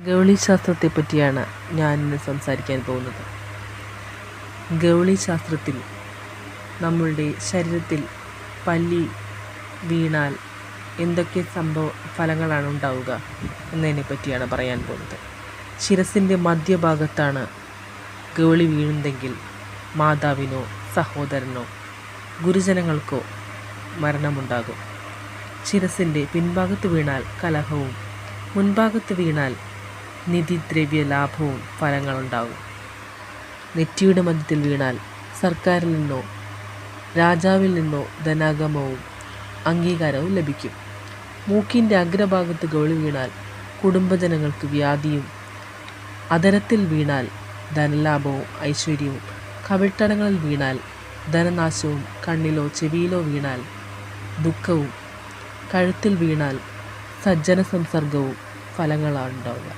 ഗൗളിശാസ്ത്രത്തെ പറ്റിയാണ് ഞാൻ ഇന്ന് സംസാരിക്കാൻ പോകുന്നത്. ഗൗളിശാസ്ത്രത്തിൽ നമ്മളുടെ ശരീരത്തിൽ പല്ലി വീണാൽ എന്തൊക്കെ സംഭവ ഫലങ്ങളാണ് ഉണ്ടാവുക എന്നതിനെ പറ്റിയാണ് പറയാൻ പോകുന്നത്. ശിരസിന്റെ മധ്യഭാഗത്താണ് ഗൗളി വീഴുന്നതെങ്കിൽ മാതാവിനോ സഹോദരനോ ഗുരുജനങ്ങൾക്കോ മരണമുണ്ടാകും. ശിരസിന്റെ പിൻഭാഗത്ത് വീണാൽ കലഹവും മുൻഭാഗത്ത് വീണാൽ നിധിദ്രവ്യ ലാഭവും ഫലങ്ങളുണ്ടാകും നെറ്റിയുടെ മധ്യത്തിൽ വീണാൽ സർക്കാരിൽ നിന്നോ രാജാവിൽ നിന്നോ ധനാഗമവും അംഗീകാരവും ലഭിക്കും. മൂക്കിന്റെ അഗ്രഭാഗത്ത് ഗൗളി വീണാൽ കുടുംബജനങ്ങൾക്ക് വ്യാധിയും അതരത്തിൽ വീണാൽ ധനലാഭവും ഐശ്വര്യവും കവിട്ടടങ്ങളിൽ വീണാൽ ധനനാശവും കണ്ണിലോ ചെവിയിലോ വീണാൽ ദുഃഖവും കഴുത്തിൽ വീണാൽ സജ്ജന സംസർഗവും ഫലങ്ങളാണ് ഉണ്ടാവുക